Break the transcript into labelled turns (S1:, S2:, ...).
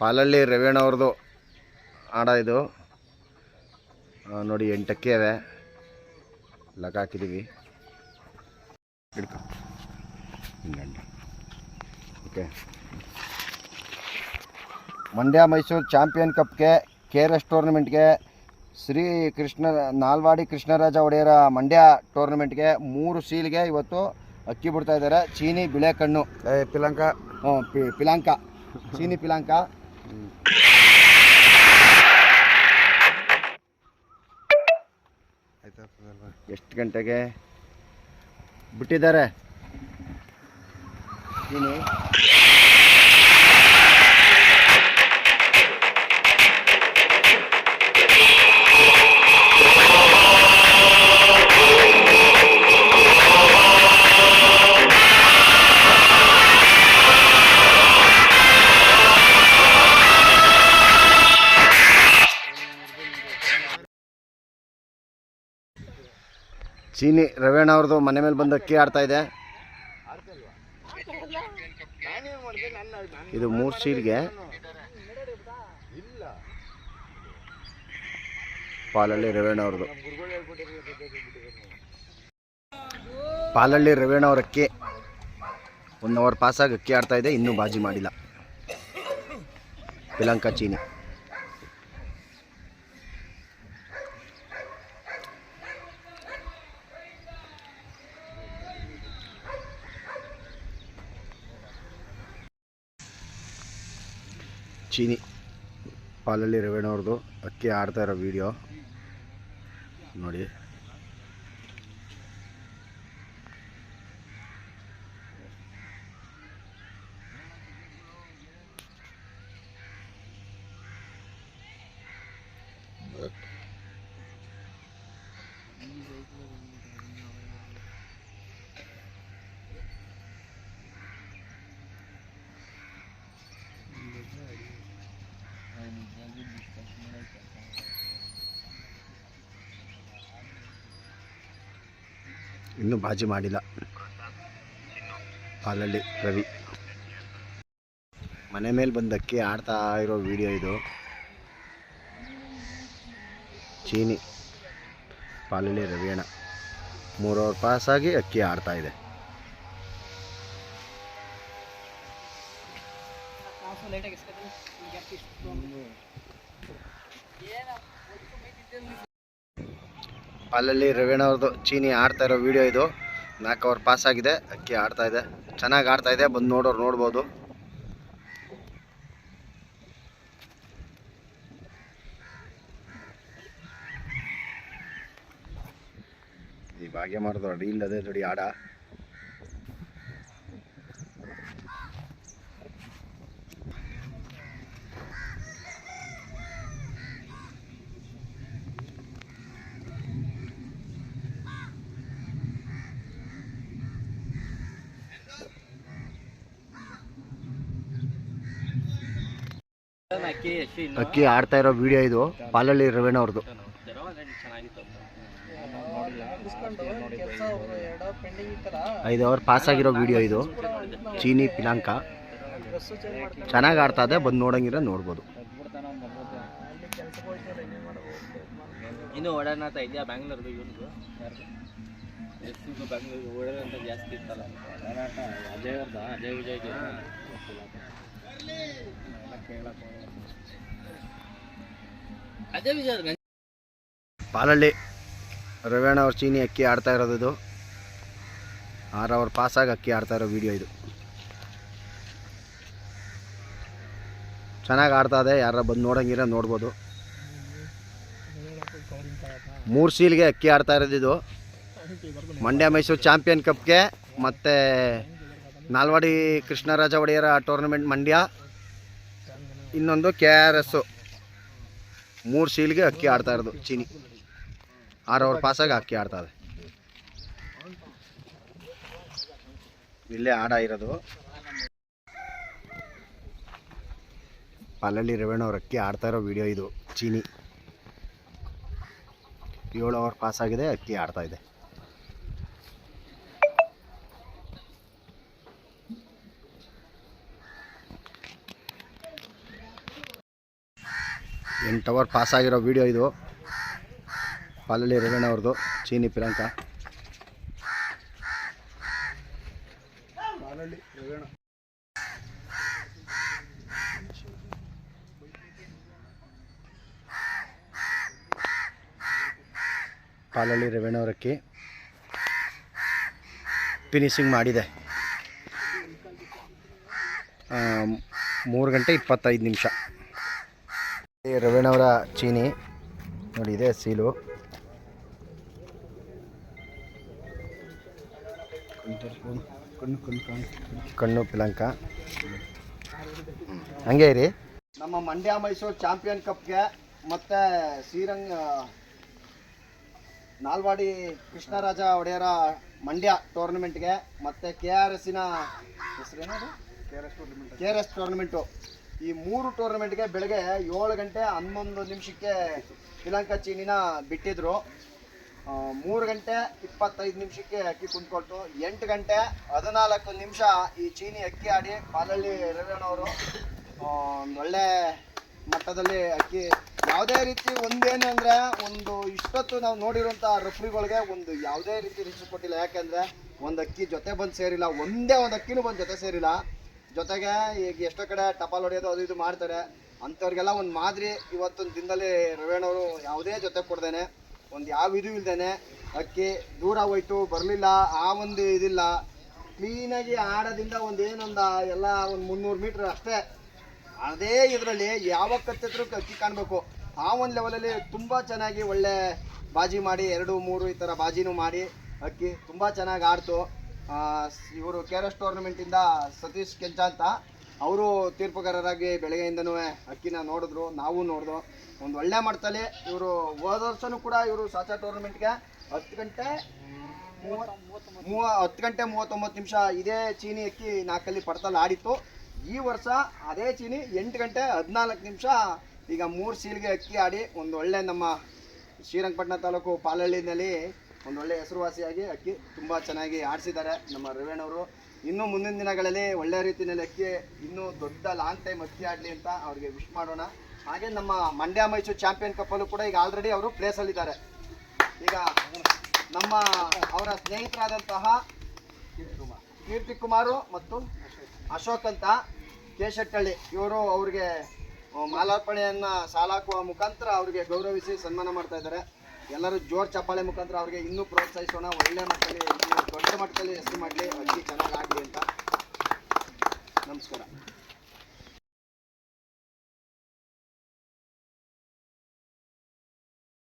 S1: ಪಾಲಳ್ಳಿ ರೇವಣ್ಣವ್ರದ್ದು ಆಡ ಇದು. ನೋಡಿ ಎಂಟಕ್ಕೆ ಅವೆ ಲಗ ಹಾಕಿದ್ದೀವಿ. ಹಿಡ್ಕೊ ಓಕೆ. ಮಂಡ್ಯ ಮೈಸೂರು ಚಾಂಪಿಯನ್ ಕಪ್ಗೆ ಕೆ ಆರ್ ಎಸ್ ಟೂರ್ನಮೆಂಟ್ಗೆ ಶ್ರೀ ಕೃಷ್ಣ ನಾಲ್ವಾಡಿ ಕೃಷ್ಣರಾಜ ಒಡೆಯರ ಮಂಡ್ಯ ಟೂರ್ನಮೆಂಟ್ಗೆ ಮೂರು ಸೀಲ್ಗೆ ಇವತ್ತು ಅಕ್ಕಿ ಬಿಡ್ತಾ ಇದ್ದಾರೆ. ಚೀನಿ ಬಿಳೆ ಕಣ್ಣು
S2: ಪಿಲಂಕ.
S1: ಹ್ಞೂ ಪಿ ಪಿಲಾಂಕ. ಚೀನಿ ಪಿಲಾಂಕ. ಎಷ್ಟು ಗಂಟೆಗೆ? ಬಿಟ್ಟಿದ್ದಾರೆ. ಚೀನಿ ರವೇಣ ಅವ್ರದ್ದು ಮನೆ ಮೇಲೆ ಬಂದು ಅಕ್ಕಿ ಆಡ್ತಾ ಇದೆ. ಇದು ಮೂರು ಸೀಲ್ಗೆ. ಪಾಲಳ್ಳಿ ರವೇಣ ಅವ್ರದ್ದು ಪಾಲಳ್ಳಿ ರವೇಣ ಅವ್ರ ಅಕ್ಕಿ ಒನ್ ಅವರ್ ಪಾಸಾಗಿ ಅಕ್ಕಿ ಆಡ್ತಾ ಇದೆ, ಇನ್ನೂ ಬಾಜಿ ಮಾಡಿಲ್ಲ. ಪಿಲಂಕಾ ಚೀನಿ. ಚೀನಿ ಪಾಲಲ್ಲಿ ರೇವಣ್ಣ ಅವ್ರದ್ದು ಅಕ್ಕಿ ಆಡ್ತಾ ಇರೋ ವಿಡಿಯೋ ನೋಡಿ. ಇನ್ನೂ ಬಾಜಿ ಮಾಡಿಲ್ಲ. ಪಾಲಳ್ಳಿ ರವಿ. ಮನೆ ಮೇಲೆ ಬಂದಕ್ಕೆ ಆಡ್ತಾ ಇರೋ ವಿಡಿಯೋ ಇದು. ಚೀನಿ. ಪಾಲಲ್ಲಿ ರವಿಯಣ್ಣ ಮೂರು ಅವರ್ ಪಾಸಾಗಿ ಅಕ್ಕಿ ಆಡ್ತಾ ಇದೆ. ಪಾಲಲ್ಲಿ ರವೀಣವ್ರದ್ದು ಚೀನಿ ಆಡ್ತಾ ಇರೋ ವಿಡಿಯೋ ಇದು. ನಾಲ್ಕು ಅವರ್ ಪಾಸ್ ಆಗಿದೆ, ಅಕ್ಕಿ ಆಡ್ತಾ ಇದೆ. ಚೆನ್ನಾಗಿ ಆಡ್ತಾ ಇದೆ, ಬಂದು ನೋಡೋರು ನೋಡ್ಬೋದು. ಈ ಭಾಗ್ಯ ಮಾಡಿದ್ರು ಅಡಿ ಇಲ್ಲದೆ ದುಡಿ ಆಡ. ಅಕ್ಕಿ ಆಡ್ತಾ ಇರೋ ವಿಡಿಯೋ ಇದು ಪಾಲಳ್ಳಿ ರವೇಣ ಅವ್ರದ್ದು ಐದು ಅವರ್ ಪಾಸ್ ಆಗಿರೋ ವಿಡಿಯೋ ಇದು. ಚೀನಿ ಪಿಲಾಂಕ ಚೆನ್ನಾಗಿ ಆಡ್ತಾ ಇದೆ ಬಂದು ನೋಡಂಗಿರ ನೋಡ್ಬೋದು.
S3: ಇನ್ನು ಓಡಾಡ್ನಾತ ಇದೆಯಾ ಬ್ಯಾಂಗ್ಳೂರ್ದು ಇವನಿಗೂ ಎಸ್ಸಿಗೂ ಬ್ಯಾಂಗ್ಳೂರ್ಗೆ ಓಡಾಡೋಂಥ ಜಾಸ್ತಿ ಇತ್ತಲ್ಲ. ಅಜಯ್ ಅವ್ರದ? ಅಜಯ್ ವಿಜಯ್ ಅಜಯ್ ವಿಜಯ್ ಅವ್ರಿಗೆ
S1: ಪಾಲಳ್ಳಿ, ರವೇಣ ಅವ್ರ ಚೀನಿ ಅಕ್ಕಿ ಆಡ್ತಾ ಇರೋದು ಇದು. ಆರು ಅವರ್ ಪಾಸಾಗಿ ಅಕ್ಕಿ ಆಡ್ತಾ ಇರೋ ವಿಡಿಯೋ ಇದು. ಚೆನ್ನಾಗಿ ಆಡ್ತಾ ಇದೆ ಯಾರ ಬಂದು ನೋಡಂಗಿರ ನೋಡ್ಬೋದು. ಮೂರು ಸೀಲ್ಗೆ ಅಕ್ಕಿ ಆಡ್ತಾ ಇರೋದು ಇದು. ಮಂಡ್ಯ ಮೈಸೂರು ಚಾಂಪಿಯನ್ ಕಪ್ಗೆ ಮತ್ತು ನಾಲ್ವಾಡಿ ಕೃಷ್ಣರಾಜ ಒಡೆಯರ ಟೂರ್ನಮೆಂಟ್ ಮಂಡ್ಯ. ಇನ್ನೊಂದು ಕೆ ಆರ್ ಎಸ್ಸು ಮೂರು ಸೀಲ್ಗೆ ಅಕ್ಕಿ ಆಡ್ತಾ ಇರೋದು ಚೀನಿ. ಆರು ಅವರ್ ಪಾಸಾಗಿ ಅಕ್ಕಿ ಆಡ್ತಾ ಇದೆ. ಇಲ್ಲೇ ಆಡ ಇರೋದು. ಪಾಲಳ್ಳಿ ರೇವಣ್ಣ ಅವ್ರ ಅಕ್ಕಿ ಆಡ್ತಾ ಇರೋ ವಿಡಿಯೋ ಇದು, ಚೀನಿ. ಏಳು ಅವರ್ ಪಾಸಾಗಿದೆ ಅಕ್ಕಿ ಆಡ್ತಾ ಇದೆ. ಎಂಟು ಅವರ್ ಪಾಸ್ ಆಗಿರೋ ವಿಡಿಯೋ ಇದು. ಪಾಲಲ್ಲಿ ರೇವಣ್ಣ ಅವ್ರದ್ದು ಚೀನಿ ಪ್ರಿಯಾಂಕ. ಪಾಲಲ್ಲಿ ರೇವಣ್ಣ. ಅವರಕ್ಕಿ ಫಿನಿಶಿಂಗ್ ಮಾಡಿದೆ. ಮೂರು ಗಂಟೆ ಇಪ್ಪತ್ತೈದು ನಿಮಿಷ. ರವೀಣವರ ಚೀನಿ. ನೋಡಿ ಇದೆ ಸೀಲು. ಕಣ್ಣು ಪಿಲಂಕ. ಹಂಗೆ ಇರಿ. ನಮ್ಮ ಮಂಡ್ಯ ಮೈಸೂರು ಚಾಂಪಿಯನ್ ಕಪ್ಗೆ ಮತ್ತು ಶ್ರೀರಂಗ ನಾಲ್ವಾಡಿ ಕೃಷ್ಣರಾಜ ಒಡೆಯರ ಮಂಡ್ಯ ಟೂರ್ನಮೆಂಟ್ಗೆ ಮತ್ತು ಕೆ ಆರ್ ಎಸ್ಸಿನ ಹೆಸರೇನದು ಕೆ ಆರ್ ಎಸ್ ಟೂರ್ನಮೆಂಟು ಈ ಮೂರು ಟೂರ್ನಮೆಂಟ್ಗೆ ಬೆಳಗ್ಗೆ ಏಳು ಗಂಟೆ ಹನ್ನೊಂದು ನಿಮಿಷಕ್ಕೆ ಶ್ರೀಲಂಕಾ ಚೀನಿನ ಬಿಟ್ಟಿದ್ರು. ಮೂರು ಗಂಟೆ ಇಪ್ಪತ್ತೈದು ನಿಮಿಷಕ್ಕೆ ಅಕ್ಕಿ ಕುಂತ್ಕೊಳ್ತು. ಎಂಟು ಗಂಟೆ ಹದಿನಾಲ್ಕು ನಿಮಿಷ ಈ ಚೀನಿ ಅಕ್ಕಿ ಆಡಿ ಪಾಲಳ್ಳಿ ರವಿಯಣ್ಣವರು ಒಂದೊಳ್ಳೆ ಮಟ್ಟದಲ್ಲಿ ಅಕ್ಕಿ ಯಾವುದೇ ರೀತಿ ಒಂದೇನು ಅಂದರೆ ಒಂದು ಇಷ್ಟೊತ್ತು ನಾವು ನೋಡಿರುವಂಥ ರೆಫ್ರಿಗಳಿಗೆ ಒಂದು ಯಾವುದೇ ರೀತಿ ರಿಸ್ಕ್ ಕೊಟ್ಟಿಲ್ಲ. ಯಾಕೆಂದರೆ ಒಂದು ಅಕ್ಕಿ ಜೊತೆ ಬಂದು ಸೇರಿಲ್ಲ, ಒಂದೇ ಒಂದು ಅಕ್ಕಿನೂ ಬಂದು ಜೊತೆ ಸೇರಿಲ್ಲ. ಜೊತೆಗೆ ಈಗ ಎಷ್ಟೋ ಕಡೆ ಟಪಾಲ್ ಹೊಡೆಯೋದು ಅದು ಇದು ಮಾಡ್ತಾರೆ. ಅಂಥವ್ರಿಗೆಲ್ಲ ಒಂದು ಮಾದರಿ ಇವತ್ತೊಂದು ದಿನದಲ್ಲಿ ರವೇಣವರು ಯಾವುದೇ ಜೊತೆ ಕೊಡ್ದೇನೆ, ಒಂದು ಯಾವ ಇದು ಇಲ್ದೇನೆ, ಅಕ್ಕಿ ದೂರ ಹೋಯ್ತು, ಬರಲಿಲ್ಲ, ಆ ಒಂದು ಇದಿಲ್ಲ. ಕ್ಲೀನಾಗಿ ಆಡೋದಿಂದ ಒಂದು ಏನೊಂದು ಎಲ್ಲ ಒಂದು ಮುನ್ನೂರು ಮೀಟ್ರ್ ಅಷ್ಟೇ. ಅದೇ ಇದರಲ್ಲಿ ಯಾವ ಕತ್ತಿದ್ರು ಅಕ್ಕಿ ಕಾಣಬೇಕು. ಆ ಒಂದು ಲೆವೆಲಲ್ಲಿ ತುಂಬ ಚೆನ್ನಾಗಿ ಒಳ್ಳೆ ಬಾಜಿ ಮಾಡಿ, ಎರಡು, ಮೂರು ಈ ಥರ ಬಾಜಿನೂ ಮಾಡಿ ಅಕ್ಕಿ ತುಂಬ ಚೆನ್ನಾಗಿ ಆಡ್ತು. ಇವರು ಕೆ ಆರ್ ಎಸ್ ಟೂರ್ನಮೆಂಟಿಂದ ಸತೀಶ್ ಕೆಂಚ ಅಂತ. ಅವರು ತೀರ್ಪುಗಾರರಾಗಿ ಬೆಳಗ್ಗೆಯಿಂದನೂ ಅಕ್ಕಿನ ನೋಡಿದ್ರು, ನಾವು ನೋಡಿದ್ರು ಒಂದು ಒಳ್ಳೆ ಮಟ್ಟದಲ್ಲಿ ಇವರು ಹೋದ ವರ್ಷನೂ ಕೂಡ ಇವರು ಸಾಚಾ ಟೂರ್ನಮೆಂಟ್ಗೆ ಹತ್ತು ಗಂಟೆ ಮೂವ, ಹತ್ತು ಗಂಟೆ ಮೂವತ್ತೊಂಬತ್ತು ನಿಮಿಷ ಇದೇ ಚೀನಿ ಅಕ್ಕಿ ನಾಲ್ಕಲ್ಲಿ ಪಡ್ತಲ್ಲಿ ಆಡಿತ್ತು. ಈ ವರ್ಷ ಅದೇ ಚೀನಿ ಎಂಟು ಗಂಟೆ ಹದಿನಾಲ್ಕು ನಿಮಿಷ ಈಗ ಮೂರು ಸೀಲ್ಗೆ ಅಕ್ಕಿ ಆಡಿ ಒಂದು ಒಳ್ಳೆ ನಮ್ಮ ಶ್ರೀರಂಗಪಟ್ಟಣ ತಾಲೂಕು ಪಾಲಹಳ್ಳಿನಲ್ಲಿ ಒಂದು ಒಳ್ಳೆ ಹೆಸರುವಾಸಿಯಾಗಿ ಅಕ್ಕಿ ತುಂಬ ಚೆನ್ನಾಗಿ ಆಡಿಸಿದ್ದಾರೆ ನಮ್ಮ ರೇವಣ್ಣವರು ಇನ್ನೂ ಮುಂದಿನ ದಿನಗಳಲ್ಲಿ ಒಳ್ಳೆ ರೀತಿಯಲ್ಲಿ ಅಕ್ಕಿ ಇನ್ನೂ ದೊಡ್ಡ ಲಾಂಗ್ ಟೈಮ್ ಅಕ್ಕಿ ಆಡಲಿ ಅಂತ ಅವ್ರಿಗೆ ವಿಶ್ ಮಾಡೋಣ. ಹಾಗೆ ನಮ್ಮ ಮಂಡ್ಯ ಮೈಸೂರು ಚಾಂಪಿಯನ್ ಕಪ್ಪಲ್ಲೂ ಕೂಡ ಈಗ ಆಲ್ರೆಡಿ ಅವರು ಪ್ಲೇಸಲ್ಲಿದ್ದಾರೆ ಈಗ ನಮ್ಮ ಅವರ ಸ್ನೇಹಿತರಾದಂತಹ ಕೀರ್ತಿ ಕುಮಾರು ಮತ್ತು ಅಶೋಕ್ ಅಂತ ಕೇಶಟ್ಟಳ್ಳಿ, ಇವರು ಅವ್ರಿಗೆ ಮಾಲಾರ್ಪಣೆಯನ್ನ ಸಾಲಾಕುವ ಮುಖಾಂತರ ಅವ್ರಿಗೆ ಗೌರವಿಸಿ ಸನ್ಮಾನ ಮಾಡ್ತಾ ಇದ್ದಾರೆ. ಎಲ್ಲರೂ ಜೋರ್ ಚಪ್ಪಾಳೆ ಮುಖಾಂತರ ಅವ್ರಿಗೆ ಇನ್ನೂ ಪ್ರೋತ್ಸಾಹಿಸೋಣ. ಒಳ್ಳೆ ಮಟ್ಟದಲ್ಲಿ, ದೊಡ್ಡ ಮಟ್ಟದಲ್ಲಿ ಹೆಸರು ಮಾಡಲಿ ಅಕ್ಕಿ ಚೆನ್ನಾಗಿ ಆಗಲಿ ಅಂತ. ನಮಸ್ಕಾರ.